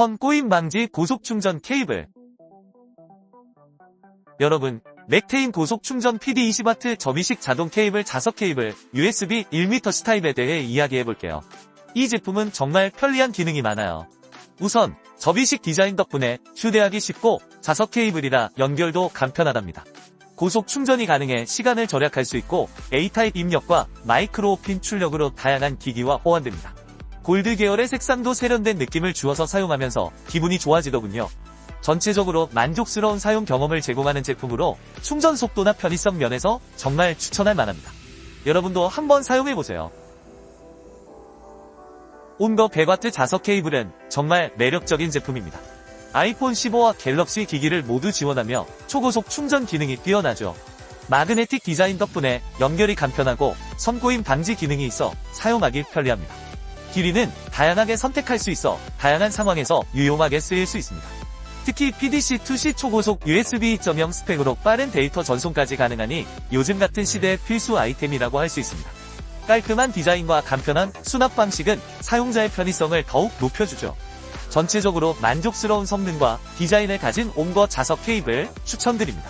선 꼬임 방지 고속 충전 케이블. 여러분, 맥테인 고속 충전 PD 20W 접이식 자동 케이블 자석 케이블 USB 1m 타입에 대해 이야기해 볼게요. 이 제품은 정말 편리한 기능이 많아요. 우선 접이식 디자인 덕분에 휴대하기 쉽고 자석 케이블이라 연결도 간편하답니다. 고속 충전이 가능해 시간을 절약할 수 있고 A타입 입력과 마이크로 핀 출력으로 다양한 기기와 호환됩니다. 골드 계열의 색상도 세련된 느낌을 주어서 사용하면서 기분이 좋아지더군요. 전체적으로 만족스러운 사용 경험을 제공하는 제품으로 충전 속도나 편의성 면에서 정말 추천할 만합니다. 여러분도 한번 사용해보세요. 온거 100W 자석 케이블은 정말 매력적인 제품입니다. 아이폰 15와 갤럭시 기기를 모두 지원하며 초고속 충전 기능이 뛰어나죠. 마그네틱 디자인 덕분에 연결이 간편하고 선고임 방지 기능이 있어 사용하기 편리합니다. 길이는 다양하게 선택할 수 있어 다양한 상황에서 유용하게 쓰일 수 있습니다. 특히 PDC-2C 초고속 USB 2.0 스펙으로 빠른 데이터 전송까지 가능하니 요즘 같은 시대의 필수 아이템이라고 할 수 있습니다. 깔끔한 디자인과 간편한 수납 방식은 사용자의 편의성을 더욱 높여주죠. 전체적으로 만족스러운 성능과 디자인을 가진 옴거 자석 케이블 추천드립니다.